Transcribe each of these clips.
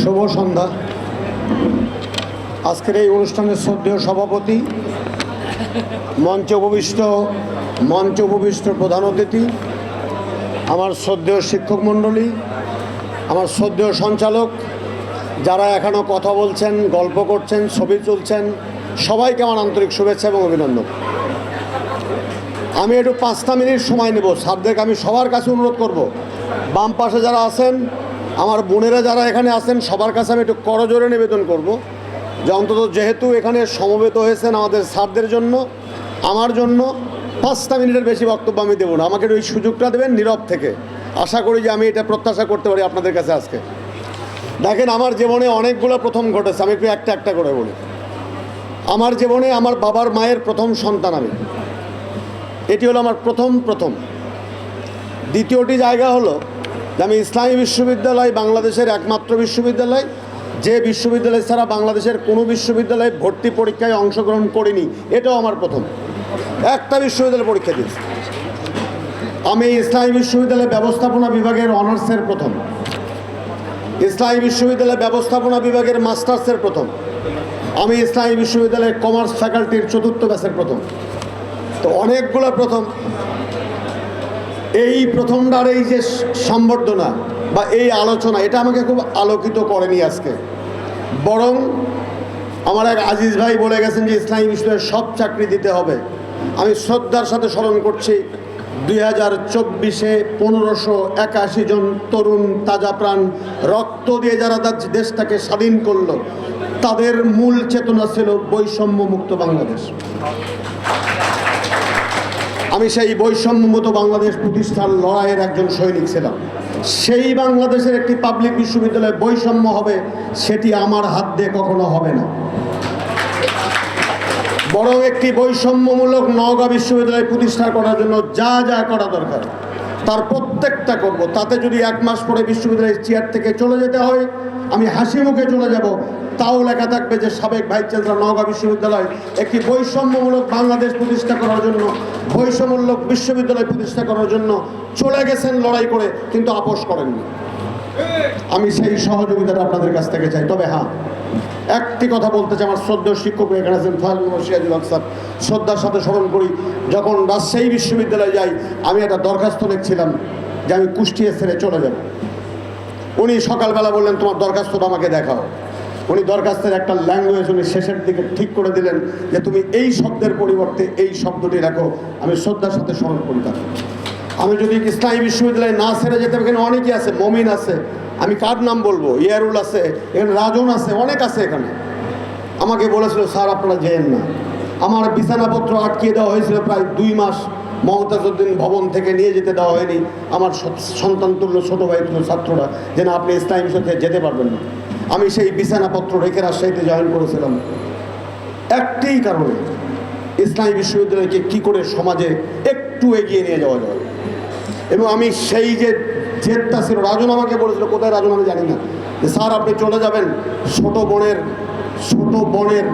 শুভ সন্ধ্যা। আজকের এই অনুষ্ঠানের শ্রদ্ধেয় সভাপতি, মঞ্চ উপবিষ্ট মঞ্চ উপবিষ্ট প্রধান অতিথি, আমার শ্রদ্ধেয় শিক্ষক মণ্ডলী, আমার শ্রদ্ধেয় সঞ্চালক, যারা এখনও কথা বলছেন, গল্প করছেন, ছবি তুলছেন, সবাইকে আমার আন্তরিক শুভেচ্ছা এবং অভিনন্দন। আমি একটু পাঁচটা মিনিট সময় নেব। স্যারদেরকে আমি সবার কাছে অনুরোধ করব। বাম পাশে যারা আছেন, আমার বোনেরা যারা এখানে আছেন, সবার কাছে আমি একটু করজোরে নিবেদন করব যে অন্তত যেহেতু এখানে সমবেত হয়েছেন আমাদের স্যারদের জন্য, আমার জন্য পাঁচটা মিনিটের বেশি বক্তব্য আমি দেবো না। আমাকে ওই সুযোগটা দেবেন নীরব থেকে। আশা করি যে আমি এটা প্রত্যাশা করতে পারি আপনাদের কাছে আজকে। দেখেন, আমার জীবনে অনেকগুলো প্রথম ঘটেছে, আমি একটু একটা একটা করে বলি। আমার জীবনে আমার বাবার মায়ের প্রথম সন্তান আমি। এটি হলো আমার প্রথম প্রথম। দ্বিতীয়টি জায়গা হলো আমি ইসলামী বিশ্ববিদ্যালয় বাংলাদেশের একমাত্র বিশ্ববিদ্যালয়। যে বিশ্ববিদ্যালয় ছাড়া বাংলাদেশের কোনো বিশ্ববিদ্যালয়ে ভর্তি পরীক্ষায় অংশগ্রহণ করিনি, এটাও আমার প্রথম। একটা বিশ্ববিদ্যালয় পরীক্ষা দিয়েছি। আমি ইসলামী বিশ্ববিদ্যালয় ব্যবস্থাপনা বিভাগের অনার্সের প্রথম। ইসলামী বিশ্ববিদ্যালয় ব্যবস্থাপনা বিভাগের মাস্টার্সের প্রথম। আমি ইসলামী বিশ্ববিদ্যালয়ের কমার্স ফ্যাকাল্টির চতুর্থ ব্যাচের প্রথম। তো অনেকগুলো প্রথম। এই প্রথমবার এই যে সম্বর্ধনা বা এই আলোচনা, এটা আমাকে খুব আলোকিত করেনি আজকে। বরং আমার এক আজিজ ভাই বলে গেছেন যে, ইসলামী বিশ্ববিদ্যালয়ের সব চাকরি দিতে হবে। আমি শ্রদ্ধার সাথে স্মরণ করছি, দুই হাজার চব্বিশে পনেরোশো একাশি জন তরুণ তাজা প্রাণ রক্ত দিয়ে যারা তার দেশটাকে স্বাধীন করল, তাদের মূল চেতনা ছিল বৈষম্য মুক্ত বাংলাদেশ। আমি সেই বৈষম্যমত বাংলাদেশ প্রতিষ্ঠার লড়াইয়ের একজন সৈনিক ছিলাম। সেই বাংলাদেশের একটি পাবলিক বিশ্ববিদ্যালয়ে বৈষম্য হবে, সেটি আমার হাত দিয়ে কখনো হবে না। বরং একটি বৈষম্যমূলক নওগাঁ বিশ্ববিদ্যালয় প্রতিষ্ঠা করার জন্য যা যা করা দরকার। তার প্রত্যেকটা করব। তাতে যদি এক মাস পরে বিশ্ববিদ্যালয়ের চেয়ার থেকে চলে যেতে হয়, আমি হাসি মুখে চলে যাব। তাও লেখা থাকবে যে সাবেক ভাইস চ্যান্সেলর নওগাঁ বিশ্ববিদ্যালয় একটি বৈষম্যমূলক বাংলাদেশ প্রতিষ্ঠা করার জন্য, বৈষম্যমূলক বিশ্ববিদ্যালয় প্রতিষ্ঠা করার জন্য চলে গেছেন লড়াই করে, কিন্তু আপোষ করেননি। আমি সেই সহযোগিতাটা আপনাদের কাছ থেকে চাই। তবে হ্যাঁ একটি কথা বলতে চাই, আমার শ্রদ্ধেয় শিক্ষক এখানে আছেন ফাহিম সিরাজুল হক স্যার। শ্রদ্ধার সাথে স্মরণ করি, যখন রাজশাহী বিশ্ববিদ্যালয়ে যাই, আমি একটা দরখাস্ত লিখছিলাম যে আমি কুষ্টিয়া ছেড়ে চলে যাব। উনি সকালবেলা বললেন, তোমার দরখাস্তটা আমাকে দেখাও। উনি দরখাস্তের একটা ল্যাঙ্গুয়েজ উনি শেষের দিকে ঠিক করে দিলেন যে, তুমি এই শব্দের পরিবর্তে এই শব্দটি রাখো আমি শ্রদ্ধার সাথে স্মরণ করি আমি যদি ইসলামী বিশ্ববিদ্যালয়ে না ছেড়ে যেতে এখানে অনেকেই আছে, মমিন আছে। আমি কার নাম বলব? ইয়ারুল আছে, এখানে রাজন আছে, অনেক আছে এখানে। আমাকে বলেছিল, স্যার, আপনারা যেন না। আমার বিছানাপত্র আটকিয়ে দেওয়া হয়েছিল প্রায় দুই মাস। মমতাজউদ্দিন ভবন থেকে নিয়ে যেতে দেওয়া হয়নি। আমার সন্তান তুল্য ছোটো ভাই ছাত্ররা, যে না, আপনি ইসলামী সাথে যেতে পারবেন না। আমি সেই বিছানাপত্র রেখে রাজশাহীতে জয়েন করেছিলাম। একটাই কারণে ইসলামী বিশ্ববিদ্যালয়কে কি করে সমাজে একটু এগিয়ে নিয়ে যাওয়া যায়। এবং আমি সেই যে জেদটা ছিল, রাজন আমাকে বলেছিল, কোথায় রাজন আমি জানি না। যে স্যার, আপনি চলে যাবেন ছোট বোনের ছোট বোনের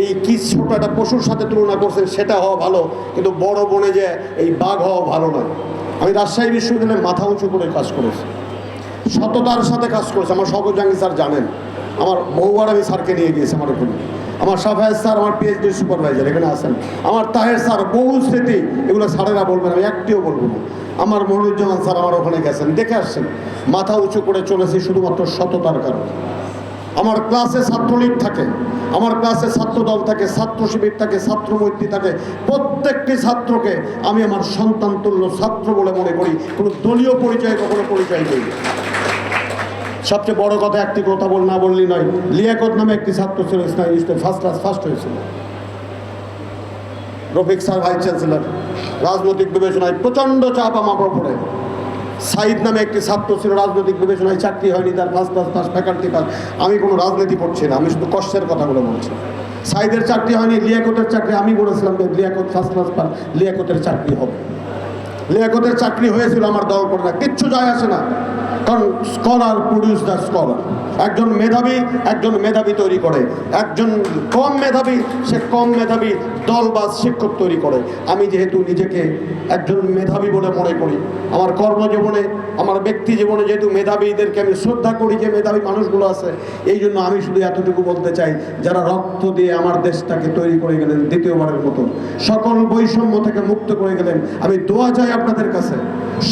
এই কি ছোট একটা পশুর সাথে তুলনা করছেন, সেটা হওয়া ভালো, কিন্তু বড় বনে যে এই বাঘ হওয়া ভালো নয়। আমি রাজশাহী বিশ্ববিদ্যালয়ে মাথা উঁচু করে কাজ করেছি। সততার সাথে কাজ করেছে, আমার সকল জাঙ্গি স্যার জানেন। আমার বহুবার আমি স্যারকে নিয়ে গিয়েছি আমার ওখানে আমার সাফায়েত স্যার, আমার পিএইচডি সুপারভাইজার এখানে আছেন। আমার তাহের স্যার, বহু স্মৃতি, এগুলো স্যারেরা বলবেন, আমি একটিও বলব না। আমার মনিরুজ্জামান স্যার আমার ওখানে গেছেন, দেখে আসছেন। মাথা উঁচু করে চলেছি শুধুমাত্র সততার কারণে। আমার ক্লাসে ছাত্রলীগ থাকে, আমার ক্লাসে ছাত্রদল থাকে, ছাত্র শিবির থাকে, ছাত্র মৈত্রী থাকে, প্রত্যেকটি ছাত্রকে আমি আমার সন্তান তুল্য ছাত্র বলে মনে করি। কোনো দলীয় পরিচয় কখনো পরিচয় নেই সবচেয়ে বড় কথা একটি কথা বল না বললি নয়। লিয়াকত নামে একটি ছাত্র ছিল, ইসলামী ইস্টে ফার্স্ট ক্লাস ফার্স্ট হয়েছিল। রফিক স্যার ভাইস চ্যান্সেলর রাজনৈতিক বিবেচনায় প্রচণ্ড চাপ আমার উপরে সাইদ নামে একটি ছাত্র ছিল, রাজনৈতিক বিবেচনায় চাকরি হয়নি, তার first class first faculty pass আমি কোনো রাজনীতি পড়ছি না, আমি শুধু কষ্টের কথাগুলো বলছি। সাইদের চাকরি হয়নি, লিয়াকতের চাকরি আমি বলেছিলাম যে লিয়াকত ফার্স্ট ক্লাস পাস, লিয়াকতের চাকরি হবে। লিয়াকতের চাকরি হয়েছিল আমার দল করে না কিচ্ছু যায় আসে না। কারণ স্কলার প্রডিউস দ্য স্কলার একজন মেধাবী একজন মেধাবী তৈরি করে। একজন কম মেধাবী, সে কম মেধাবী দল বা শিক্ষক তৈরি করে। আমি যেহেতু নিজেকে একজন মেধাবী বলে মনে করি, আমার কর্মজীবনে আমার ব্যক্তি জীবনে যেহেতু মেধাবীদেরকে আমি শ্রদ্ধা করি যে মেধাবী মানুষগুলো আছে, এই জন্য আমি শুধু এতটুকু বলতে চাই, যারা রক্ত দিয়ে আমার দেশটাকে তৈরি করে গেলেন দ্বিতীয়বারের মতো সকল বৈষম্য থেকে মুক্ত করে গেলেন, আমি দোয়া চাই আপনাদের কাছে,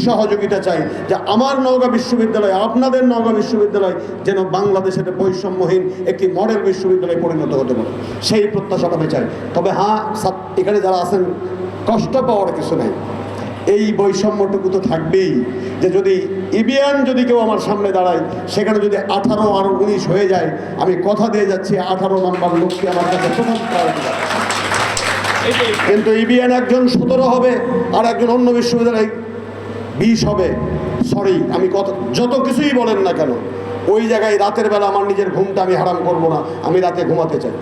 সহযোগিতা চাই যে আমার নওগাঁ বিশ্ববিদ্যালয়, আপনাদের নওগাঁ বিশ্ববিদ্যালয় যেন বাংলাদেশের বৈষম্যহীন একটি মডেল বিশ্ববিদ্যালয়ে পরিণত হতে পারে, সেই প্রত্যাশাটা আমি চাই। তবে হ্যাঁ এখানে যারা আছেন, কষ্ট পাওয়ার কিছু নেই। এই বৈষম্যটুকু তো থাকবেই। যে যদি ইবিয়ান যদি কেউ আমার সামনে দাঁড়ায়, সেখানে যদি আঠারো আর উনিশ হয়ে যায়, আমি কথা দিয়ে যাচ্ছি, আঠারো নম্বর লোকটি আমার কাছে কিন্তু ইবিএন একজন সতেরো হবে, আর একজন অন্য বিশ্ববিদ্যালয় বিশ হবে। সরি আমি কত যত কিছুই বলেন না কেন, ওই জায়গায় রাতের বেলা আমার নিজের ঘুমটা আমি হারাম করব না, আমি রাতে ঘুমাতে চাই।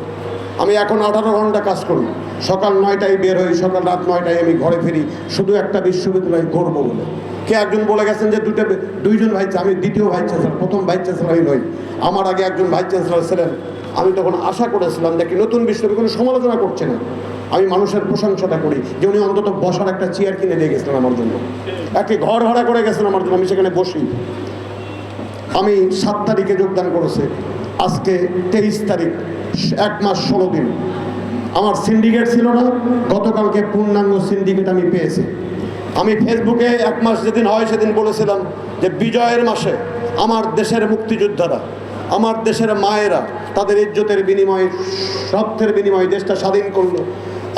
আমি এখন আঠারো ঘণ্টা কাজ করি। সকাল নয়টায় বের হই, সকাল রাত নয়টায় আমি ঘরে ফিরি। শুধু একটা বিশ্ববিদ্যালয় গড়বো বলে। কে একজন বলে গেছেন যে দুটো দুইজন ভাই আমি দ্বিতীয় ভাইস চ্যান্সেলর প্রথম ভাইস চ্যান্সেলরই নই। আমার আগে একজন ভাইস চ্যান্সেলর ছিলেন। আমি তখন আশা করেছিলাম যে নতুন বিশ্ববিদ্যালয় কোনো সমালোচনা করছে না। আমি মানুষের প্রশংসাটা করি যে উনি অন্তত বসার একটা চেয়ার কিনে দিয়ে গেছিলেন আমার জন্য। একটি ঘর ভাড়া করে গেছেন আমার জন্য, আমি সেখানে বসি। আমি সাত তারিখে যোগদান করেছে। আজকে তেইশ তারিখ এক মাস ষোলো দিন। আমার সিন্ডিকেট ছিল না, গতকালকে পূর্ণাঙ্গ সিন্ডিকেট আমি পেয়েছি। আমি ফেসবুকে এক মাস যেদিন হয় সেদিন বলেছিলাম যে বিজয়ের মাসে আমার দেশের মুক্তিযোদ্ধারা, আমার দেশের মায়েরা তাদের ইজ্জতের বিনিময়ে রক্তের বিনিময়ে দেশটা স্বাধীন করল।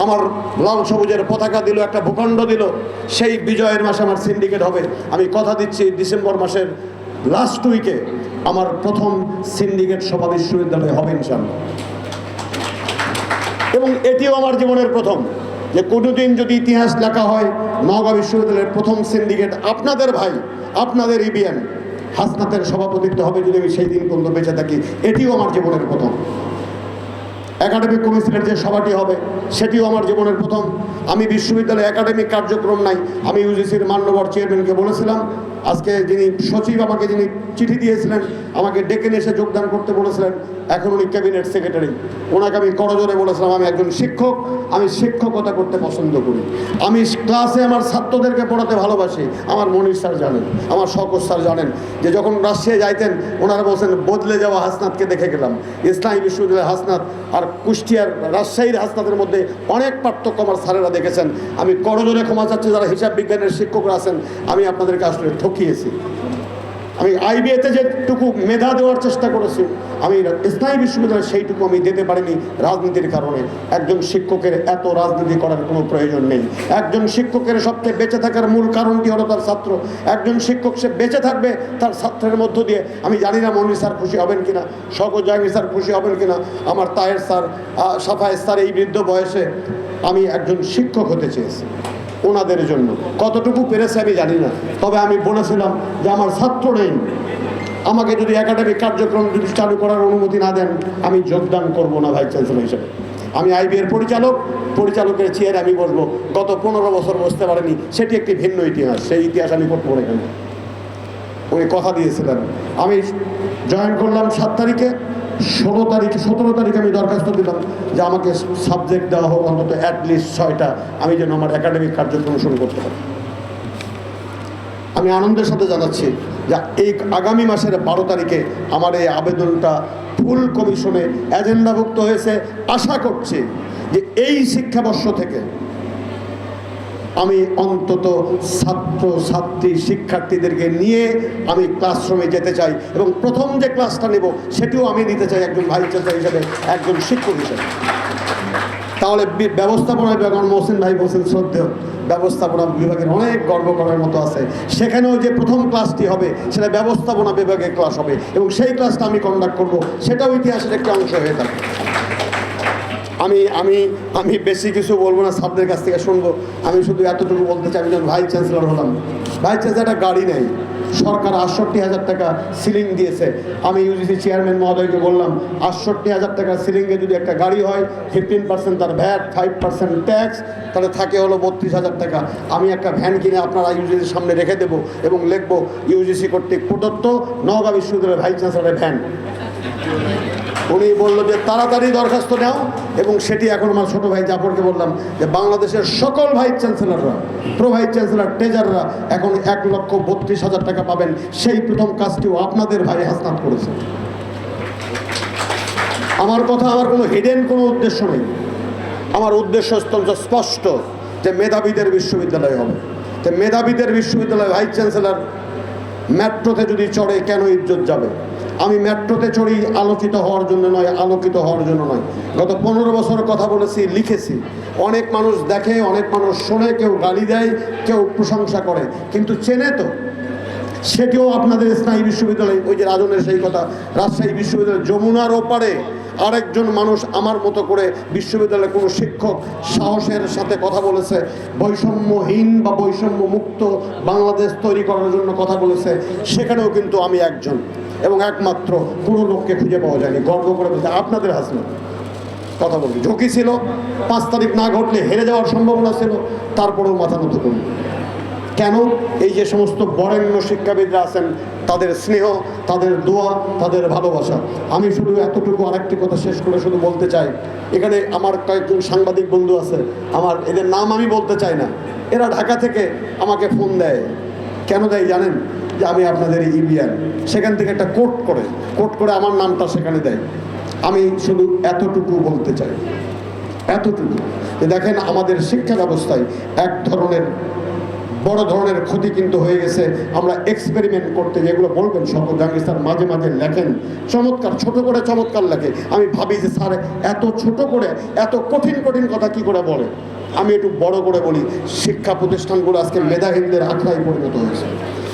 আমার লাল সবুজের পতাকা দিল, একটা ভূখণ্ড দিল, সেই বিজয়ের মাসে আমার সিন্ডিকেট হবে। আমি কথা দিচ্ছি, ডিসেম্বর মাসের লাস্ট উইকে আমার প্রথম সিন্ডিকেট সভা বিশ্ববিদ্যালয়ে হবে ইনশাল্লাহ এবং এটিও আমার জীবনের প্রথম যে কোনোদিন যদি ইতিহাস লেখা হয়, নওগাঁ বিশ্ববিদ্যালয়ের প্রথম সিন্ডিকেট আপনাদের ভাই, আপনাদের ইবিএন হাসনাতের সভাপতিত্ব হবে যদি আমি সেই দিন পর্যন্ত বেঁচে থাকি, এটিও আমার জীবনের প্রথম। একাডেমিক কমিশনের যে সভাটি হবে, সেটিও আমার জীবনের প্রথম। আমি বিশ্ববিদ্যালয়ে একাডেমিক কার্যক্রম নাই, আমি ইউজিসির মান্যবর চেয়ারম্যানকে বলেছিলাম আজকে যিনি সচিব আমাকে যিনি চিঠি দিয়েছিলেন, আমাকে ডেকে এসে যোগদান করতে বলেছিলেন। এখন উনি ক্যাবিনেট সেক্রেটারি। ওনাকে আমি করজোরে বলেছিলাম, আমি একজন শিক্ষক, আমি শিক্ষকতা করতে পছন্দ করি। আমি ক্লাসে আমার ছাত্রদেরকে পড়াতে ভালোবাসি। আমার মনির স্যার জানেন, আমার শকর স্যার জানেন যে যখন রাশিয়ায় যাইতেন, ওনারা বলছেন, বদলে যাওয়া হাসনাতকে দেখে গেলাম। ইসলামী বিশ্ববিদ্যালয়ের হাসনাত আর কুষ্টিয়ার রাজশাহীর হাসনাতের মধ্যে অনেক পার্থক্য আমার স্যারেরা দেখেছেন। আমি করজোরে ক্ষমা চাচ্ছি, যারা হিসাব বিজ্ঞানের শিক্ষকরা আছেন, আমি আপনাদেরকে আসলে ঠকিয়েছি আমি আইবিএতে যেটুকু মেধা দেওয়ার চেষ্টা করেছি আমি ইসলামী বিশ্ববিদ্যালয়ে সেইটুকু আমি দিতে পারিনি রাজনীতির কারণে। একজন শিক্ষকের এত রাজনীতি করার কোনো প্রয়োজন নেই। একজন শিক্ষকের সবচেয়ে বেঁচে থাকার মূল কারণটি হলো তার ছাত্র। একজন শিক্ষক সে বেঁচে থাকবে তার ছাত্রের মধ্য দিয়ে। আমি জানি না মনির স্যার খুশি হবেন কিনা জাহাঙ্গীর স্যার খুশি হবেন কিনা। আমার তায়ের স্যার আহ, সাফায়ের স্যার এই বৃদ্ধ বয়সে আমি একজন শিক্ষক হতে চেয়েছি। ওনাদের জন্য। কতটুকু পেরেছে আমি জানি না। তবে আমি বলেছিলাম যে আমার ছাত্র নেই। আমাকে যদি একাডেমিক কার্যক্রম যদি চালু করার অনুমতি না দেন, আমি যোগদান করব না ভাইস চ্যান্সেলর হিসেবে। আমি আইবি এর পরিচালক, পরিচালকের চেয়ারে আমি বসবো। গত পনেরো বছর বসতে পারেনি, সেটি একটি ভিন্ন ইতিহাস। সেই ইতিহাস আমি করতে পারি এখানে উনি কথা দিয়েছিলেন। আমি জয়েন করলাম সাত তারিখে। ষোলো তারিখে, সতেরো তারিখে আমি দরখাস্ত দিলাম যে আমাকে সাবজেক্ট দেওয়া হোক, অন্তত অ্যাটলিস্ট ছয়টা আমি যেন আমার একাডেমিক কার্যক্রম শুরু করতে পারি। আমি আনন্দের সাথে জানাচ্ছি যে এই আগামী মাসের বারো তারিখে আমার এই আবেদনটা ফুল কমিশনে এজেন্ডাভুক্ত হয়েছে। আশা করছি যে এই শিক্ষাবর্ষ থেকে আমি অন্তত ছাত্র ছাত্রী শিক্ষার্থীদেরকে নিয়ে আমি ক্লাসরুমে যেতে চাই এবং প্রথম যে ক্লাসটা নেব, সেটিও আমি নিতে চাই একজন ভাই চ্যান্সেলর হিসেবে, একজন শিক্ষক হিসেবে। তাহলে ব্যবস্থাপনা বিভাগ আমার মহসিন ভাই বলছেন, শ্রদ্ধেয়, ব্যবস্থাপনা বিভাগের অনেক গর্ব করার মতো আছে। সেখানেও যে প্রথম ক্লাসটি হবে, সেটা ব্যবস্থাপনা বিভাগের ক্লাস হবে এবং সেই ক্লাসটা আমি কন্ডাক্ট করব, সেটাও ইতিহাসের একটি অংশ হয়ে থাকবে। আমি আমি আমি বেশি কিছু বলব না স্যারদের কাছ থেকে শুনব। আমি শুধু এতটুকু বলতে চাই, আমি ভাইস চ্যান্সেলর হলাম। ভাইস চ্যান্সেলর একটা গাড়ি নেই। সরকার আটষট্টি হাজার টাকা সিলিং দিয়েছে। আমি ইউজিসি চেয়ারম্যান মহোদয়কে বললাম, আটষট্টি হাজার টাকা সিলিংয়ে যদি একটা গাড়ি হয় ফিফটিন পার্সেন্ট তার ভ্যাট ফাইভ পার্সেন্ট ট্যাক্স তাহলে থাকে হলো বত্রিশ হাজার টাকা। আমি একটা ভ্যান কিনে আপনারা ইউজিসির সামনে রেখে দেবো এবং লিখব ইউজিসি কর্তৃক প্রদত্ত নওগাঁ বিশ্ববিদ্যালয়ের ভাইস চ্যান্সেলরের ভ্যান। উনি বলল যে তাড়াতাড়ি দরখাস্ত নাও, এবং সেটি এখন আমার ছোট ভাই জাফরকে বললাম যে বাংলাদেশের সকল ভাইস চ্যান্সেলররা, প্রো ভাইস চ্যান্সেলর, ট্রেজাররা এখন এক লক্ষ বত্রিশ হাজার টাকা পাবেন। সেই প্রথম কাজটিও আপনাদের ভাই হাসনাত করেছে। আমার কথা, আমার কোনো হিডেন কোনো উদ্দেশ্য নেই। আমার উদ্দেশ্য অত্যন্ত স্পষ্ট যে মেধাবীদের বিশ্ববিদ্যালয় হবে। তো মেধাবীদের বিশ্ববিদ্যালয় ভাইস চ্যান্সেলর মেট্রোতে যদি চড়ে কেন ইজ্জত যাবে? আমি মেট্রোতে চড়ি আলোকিত হওয়ার জন্য নয়, আলোকিত হওয়ার জন্য নয়। গত পনেরো বছর কথা বলেছি, লিখেছি। অনেক মানুষ দেখে, অনেক মানুষ শোনে, কেউ গালি দেয়, কেউ প্রশংসা করে। কিন্তু চেনে তো। সেটিও আপনাদের স্নায়ী বিশ্ববিদ্যালয়, ওই যে রাজনের সেই কথা, রাজশাহী বিশ্ববিদ্যালয় যমুনার ওপারে আরেকজন মানুষ আমার মতো করে বিশ্ববিদ্যালয়ে কোনো শিক্ষক সাহসের সাথে কথা বলেছে, বৈষম্যহীন বা বৈষম্য মুক্ত বাংলাদেশ তৈরি করার জন্য কথা বলেছে, সেখানেও কিন্তু আমি একজন। এবং একমাত্র পুরো লোককে খুঁজে পাওয়া যায়নি। গর্ব করে বলতে আপনাদের হাসনা। কথা বলি ঝুঁকি ছিল, পাঁচ তারিখ না ঘটলে হেরে যাওয়ার সম্ভাবনা ছিল, তারপরেও মাথা নত করি। কেন? এই যে সমস্ত বরেণ্য শিক্ষাবিদরা আছেন, তাদের স্নেহ, তাদের দোয়া, তাদের ভালোবাসা। আমি শুধু এতটুকু আরেকটি কথা শেষ করে শুধু বলতে চাই। এখানে আমার কয়েকজন সাংবাদিক বন্ধু আছে, আমার এদের নাম আমি বলতে চাই না। এরা ঢাকা থেকে আমাকে ফোন দেয়। কেন দেয় জানেন? যে আমি আপনাদের ইবিআর সেখান থেকে একটা কোট করে কোট করে আমার নামটা সেখানে দেয়। আমি শুধু এতটুকু বলতে চাই, এতটুকু যে দেখেন আমাদের শিক্ষা ব্যবস্থায় এক ধরনের, বড় ধরনের ক্ষতি কিন্তু হয়ে গেছে। আমরা এক্সপেরিমেন্ট করতে যেগুলো বলবেন, শঙ্কর জাহাঙ্গীর স্যার মাঝে মাঝে লেখেন। চমৎকার, ছোট করে চমৎকার লেখে। আমি ভাবি যে স্যার এত ছোট করে, এত কঠিন কঠিন কথা কি করে বলে? আমি একটু বড় করে বলি, শিক্ষা প্রতিষ্ঠানগুলো আজকে মেধাহীনদের আখড়ায় পরিণত হয়েছে।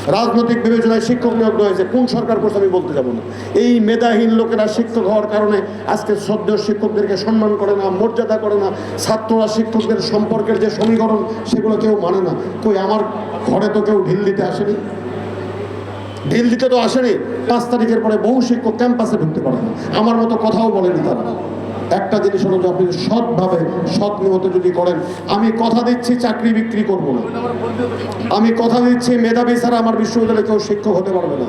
রাজনৈতিক বিবেচনায় শিক্ষক নিয়োগ হয়েছে। কোন সরকার করছে আমি বলতে যাব না। এই মেধাহীন লোকেরা শিক্ষক হওয়ার কারণে আজকে শ্রদ্ধেয় শিক্ষকদেরকে সম্মান করে না, মর্যাদা করে না, ছাত্ররা শিক্ষকদের সম্পর্কের যে সমীকরণ, সেগুলো কেউ মানে না। কই, আমার ঘরে তো কেউ ঢিল দিতে আসেনি? ঢিল দিতে তো আসেনি। পাঁচ তারিখের পরে বহু শিক্ষক ক্যাম্পাসে ঢুকতে পারে না। আমার মতো কথাও বলেনি তারা। একটা জিনিস হলো যে আপনি সৎভাবে সৎ নিহত যদি করেন, আমি কথা দিচ্ছি, চাকরি বিক্রি করব না। আমি কথা দিচ্ছি, মেধাবী ছাড়া আমার বিশ্ববিদ্যালয়ে কেউ শিক্ষক হতে পারবে না।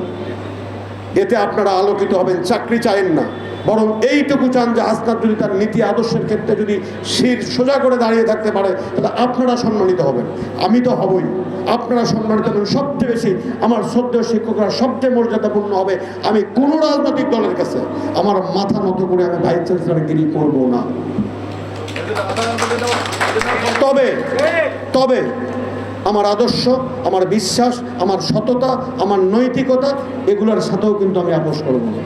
এতে আপনারা আলোকিত হবেন, চাকরি চাইেন না। বরং এইটুকু চান যে হাসনাত যদি তার নীতি আদর্শের ক্ষেত্রে যদি শির সোজা করে দাঁড়িয়ে থাকতে পারে, তাহলে আপনারা সম্মানিত হবেন। আমি তো হবই। আপনারা সম্মানিত হবেন। সবচেয়ে বেশি আমার শ্রদ্ধেয় শিক্ষকরা সবচেয়ে মর্যাদাপূর্ণ হবে আমি কোনো রাজনৈতিক দলের কাছে। আমার মাথা নত করে আমি ভাইস চ্যান্সেলরগিরি করব না। তবে তবে আমার আদর্শ, আমার বিশ্বাস, আমার সততা, আমার নৈতিকতা, এগুলোর সাথেও কিন্তু আমি আপোষ করব না।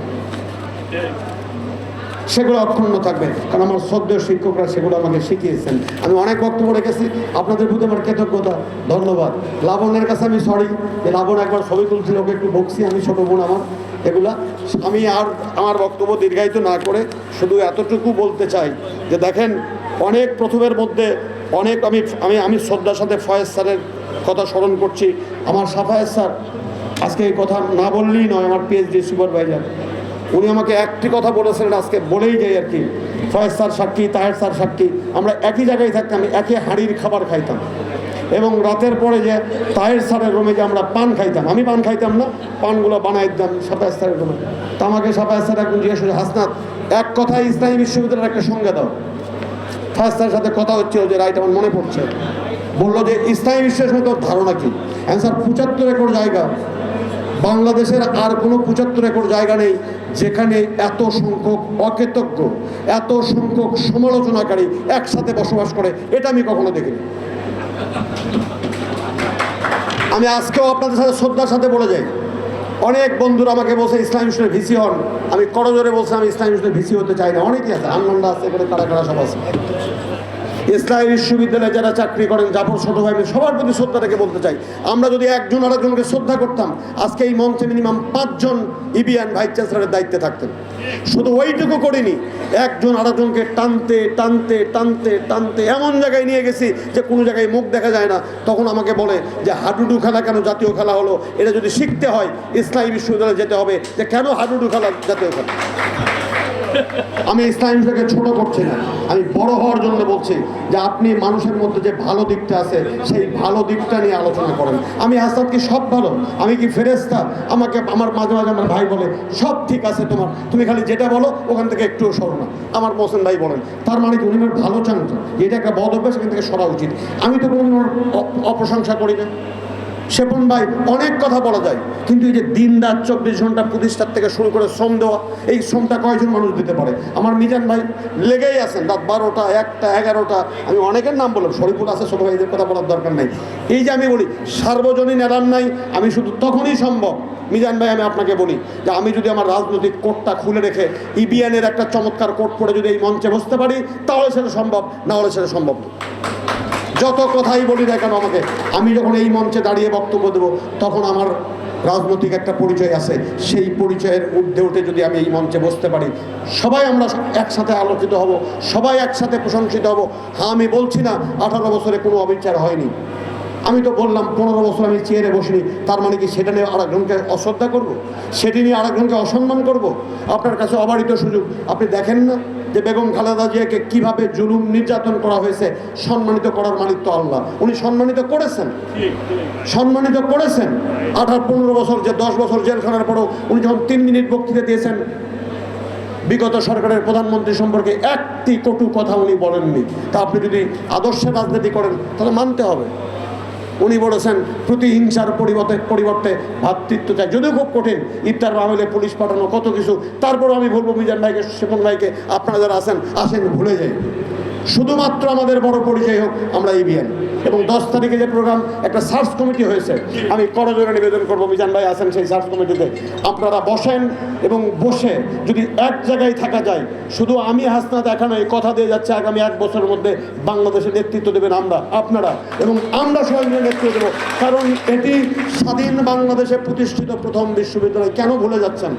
সেগুলো অক্ষুণ্ণ থাকবে। কারণ আমার শ্রদ্ধেয় শিক্ষকরা সেগুলো আমাকে শিখিয়েছেন। আমি অনেক বক্তব্য রেখেছি। আপনাদের প্রতি আমার কৃতজ্ঞতা। ধন্যবাদ। লাবণের কাছে আমি সরি যে লাবণ একবার ছবি তুলছিল, ওকে একটু বকছি আমি, ছোটো বোন আমার। এগুলা আমি আর আমার বক্তব্য দীর্ঘায়িত না করে শুধু এতটুকু বলতে চাই যে দেখেন, অনেক প্রথমের মধ্যে অনেক আমি আমি আমি শ্রদ্ধার সাথে ফয়েজ স্যারের কথা স্মরণ করছি। আমার সাফায়েজ স্যার, আজকে এই কথা না বললেই নয়, আমার পিএইচডি সুপারভাইজার উনি আমাকে একটি কথা বলেছিলেন আজকে, বলেই যাই আর কি। ফয়েজ স্যার সাক্ষী, তাহের স্যার সাক্ষী, আমরা একই জায়গায় থাকতাম, একই হাঁড়ির খাবার খাইতাম। এবং রাতের পরে যে তাহের স্যারের রুমে যে আমরা পান খাইতাম, আমি পান খাইতাম না, পানগুলো বানাই দিতাম সাফায়েজ স্যারের রুমে। তো আমাকে সাফায়েজ স্যার একজন জিজ্ঞেস করে হাসনাত, এক কথায় ইসলামী বিশ্ববিদ্যালয়ের একটা সংজ্ঞা দাও। ফার্স্ট স্যারের সাথে কথা হচ্ছিল যে রাইট আমার মনে পড়ছে। বলল যে, ইসলামী বিশ্বের মতো ধারণা কি? অ্যান্সার, পঁচাত্তর একর জায়গা বাংলাদেশের আর কোনো পঁচাত্তর একর জায়গা নেই যেখানে এত সংখ্যক অকৃতজ্ঞ, এত সংখ্যক সমালোচনাকারী একসাথে বসবাস করে, এটা আমি কখনো দেখিনি। আমি আজকেও আপনাদের সাথে শ্রদ্ধার সাথে বলে যাই। অনেক বন্ধুরা আমাকে বলছে, ইসলাম মিশনের ভিসি হন। আমি করজোরে বলছি, আমি ইসলাম মিশনের ভিসি হতে চাই না। অনেকেই আছে, আনন্দ আছে, এখানে কারা কারা সব আছে। ইসলামী বিশ্ববিদ্যালয়ে যারা চাকরি করেন, জাফর ছোট ভাই সবার প্রতি শ্রদ্ধা রেখে বলতে চাই, আমরা যদি একজন আরেকজনকে শ্রদ্ধা করতাম, আজকে এই মঞ্চে মিনিমাম পাঁচজন ইবিএন ভাইস চ্যান্সেলরের দায়িত্বে থাকতেন। শুধু ওইটুকু করিনি, একজন আরেকজনকে টানতে টানতে টানতে টানতে এমন জায়গায় নিয়ে গেছি যে কোনো জায়গায় মুখ দেখা যায় না। তখন আমাকে বলে যে, হাডুডু খেলা কেন জাতীয় খেলা হলো? এটা যদি শিখতে হয়, ইসলামী বিশ্ববিদ্যালয়ে যেতে হবে যে, কেন হাডুডু খেলা জাতীয় খেলা? আমি ইসলাম ছোট করছি না। আমি বড় হওয়ার জন্য বলছি যে আপনি মানুষের মধ্যে যে ভালো দিকটা আছে, সেই ভালো দিকটা নিয়ে আলোচনা করেন। আমি হাসাদ কি সব ভালো? আমি কি ফেরেস্তা আমাকে আমার মাঝে মাঝে আমার ভাই বলে, সব ঠিক আছে তোমার। তুমি খালি যেটা বলো, ওখান থেকে একটুও সরো না। আমার মোসেন ভাই বলেন, তার মানে কি উনি ভালো চান এটা একটা বদ অভ্যাস, এখান থেকে সরা উচিত। আমি তো কোনো অপ্রশংসা করি না। সেপন ভাই, অনেক কথা বলা যায়। কিন্তু এই যে দিন রাত চব্বিশ ঘণ্টা প্রতিষ্ঠার থেকে শুরু করে শ্রম দেওয়া, এই শ্রমটা কয়জন মানুষ দিতে পারে? আমার মিজান ভাই লেগেই আছেন, রাত বারোটা, একটা, এগারোটা। আমি অনেকের নাম বললাম, শরীফুল আছে, ছোটো ভাইদের কথা বলার দরকার নাই। এই যে আমি বলি, সার্বজনীন এলান নাই, আমি শুধু তখনই সম্ভব, মিজান ভাই, আমি আপনাকে বলি, যে আমি যদি আমার রাজনৈতিক কোটটা খুলে রেখে ইবিএনের একটা চমৎকার কোট পরে যদি এই মঞ্চে বসতে পারি, তাহলে সেটা সম্ভব, না হলে সেটা সম্ভব যত কথাই বলি না কেন আমাকে, আমি যখন এই মঞ্চে দাঁড়িয়ে বক্তব্য দেবো, তখন আমার রাজনৈতিক একটা পরিচয় আছে। সেই পরিচয়ের ঊর্ধ্বে উঠে যদি আমি এই মঞ্চে বসতে পারি, সবাই আমরা একসাথে আলোচিত হব, সবাই একসাথে প্রশংসিত হব। হ্যাঁ আমি বলছি না, আঠারো বছরে কোনো অবিচার হয়নি। আমি তো বললাম, পনেরো বছর আমি চেয়ারে বসিনি, তার মানে কি সেটা নিয়ে আরেকজনকে অশ্রদ্ধা করব। সেটি নিয়ে আরেকজনকে অসম্মান করব। আপনার কাছে অবারিত সুযোগ। আপনি দেখেন না? যে বেগম খালেদা জিয়াকে কীভাবে জুলুম নির্যাতন করা হয়েছে, সম্মানিত করার মালিক তো আল্লাহ। উনি সম্মানিত করেছেন। সম্মানিত করেছেন। আঠারো, পনেরো বছর যে, দশ বছর জেলখানার পরও উনি যখন তিন মিনিট বক্তৃতা দিয়েছেন, বিগত সরকারের প্রধানমন্ত্রী সম্পর্কে একটি কটু কথা উনি বলেননি। তা আপনি যদি আদর্শের রাজনীতি করেন, তাহলে মানতে হবে। উনি বলেছেন, প্রতিহিংসার পরিবর্তে পরিবর্তে ভাতৃত্ব চাই। যদিও খুব কঠিন, ইফতার মামলে পুলিশ পাঠানো কত কিছু, তারপরও আমি বলব, মিজান ভাইকে সেপন ভাইকে, আপনারা যারা আসেন আসেন, ভুলে যাই। শুধুমাত্র আমাদের বড় পরিচয় হোক, আমরা ইবিএন এবং দশ তারিখে যে প্রোগ্রাম একটা সার্চ কমিটি হয়েছে। আমি করজোরে নিবেদন করব, মিজান ভাই আছেন সেই সার্চ কমিটিতে আপনারা বসেন এবং বসে যদি এক জায়গায় থাকা যায়, শুধু আমি হাসনা দেখা নয় কথা দিয়ে যাচ্ছে, আগামী এক বছরের মধ্যে বাংলাদেশের নেতৃত্ব দেবেন আমরা, আপনারা। এবং আমরা সবাই মিলে নেতৃত্ব দেবো। কারণ এটি স্বাধীন বাংলাদেশে প্রতিষ্ঠিত প্রথম বিশ্ববিদ্যালয়। কেন ভুলে যাচ্ছেন?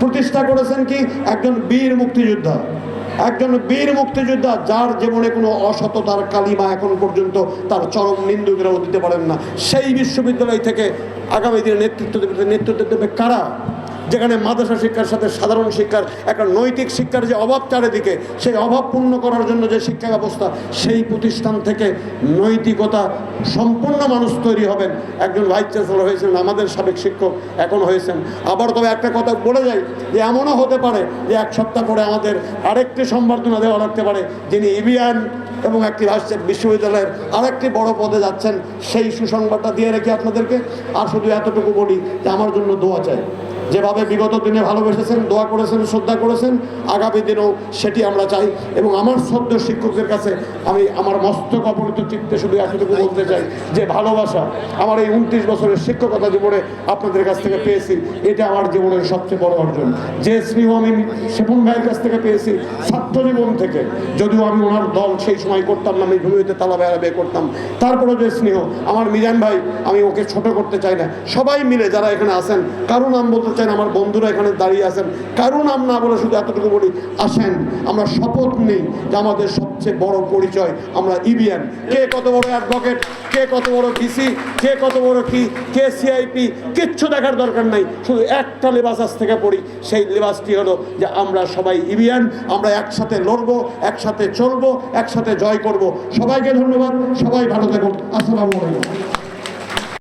প্রতিষ্ঠা করেছেন কি? একজন বীর মুক্তিযোদ্ধা। একজন বীর মুক্তিযোদ্ধা যার জীবনে কোনো অসততার কালিমা এখন পর্যন্ত তার চরম নিন্দুকেরাও দিতে পারেন না। সেই বিশ্ববিদ্যালয় থেকে আগামী দিনে নেতৃত্ব দেবে নেতৃত্ব দেবে কারা? যেখানে মাদ্রাসা শিক্ষার সাথে সাধারণ শিক্ষার একটা নৈতিক শিক্ষার যে অভাব চারিদিকে, সেই অভাব পূর্ণ করার জন্য যে শিক্ষা ব্যবস্থা, সেই প্রতিষ্ঠান থেকে নৈতিকতা সম্পূর্ণ মানুষ তৈরি হবেন। একজন ভাইস চ্যান্সেলর হয়েছেন, আমাদের সাবেক শিক্ষক এখন হয়েছেন। আবার তবে একটা কথা বলে যাই, যে এমনও হতে পারে যে এক সপ্তাহ পরে আমাদের আরেকটি সম্বর্ধনা দেওয়া লাগতে পারে, যিনি ইবিয়ান এবং একটি ভার্সিটি বিশ্ববিদ্যালয়ের আরেকটি বড় পদে যাচ্ছেন। সেই সুসংবাদটা দিয়ে রেখে আপনাদেরকে। আর শুধু এতটুকু বলি, যে আমার জন্য দোয়া চাই। যেভাবে বিগত দিনে ভালোবেসেছেন, দোয়া করেছেন, শ্রদ্ধা করেছেন, আগামী দিনেও সেটি আমরা চাই এবং আমার শ্রদ্ধ শিক্ষকদের কাছে আমি আমার মস্তক অপরিত চিত্তে শুধু এতটুকু বলতে চাই যে ভালোবাসা আমার এই উনত্রিশ বছরের শিক্ষকতা জীবনে আপনাদের কাছ থেকে পেয়েছি। এটা আমার জীবনের সবচেয়ে বড় অর্জন। যে স্নেহ আমি সেপন ভাইয়ের কাছ থেকে পেয়েছি ছাত্র জীবন থেকে, যদিও আমি ওনার দল সেই সময় করতাম না আমি ভূমিতে তালা বেড়া বে করতাম। তারপরেও যে স্নেহ, আমার মিজান ভাই, আমি ওকে ছোট করতে চাই না। সবাই মিলে যারা এখানে আছেন, কারও নাম বলতে চাই না আমার বন্ধুরা এখানে দাঁড়িয়ে আছেন। কারও নাম না বলে শুধু এতটুকু বলি, আসেন, আমরা শপথ নেই যে আমাদের সবচেয়ে বড় পরিচয় আমরা ইবিএন কে কত বড় অ্যাডভোকেট কে কত বড় ডিসি কে কত বড় কি, কে সিআইপি কিচ্ছু দেখার দরকার নাই। শুধু একটা লেবাস আজ থেকে পড়ি, সেই লেবাসটি হলো যে আমরা সবাই ইবিএন আমরা একসাথে লড়বো, একসাথে চলবো, একসাথে জয় করব। সবাইকে ধন্যবাদ, সবাই ভালো থাকুন। আসসালামু আলাইকুম।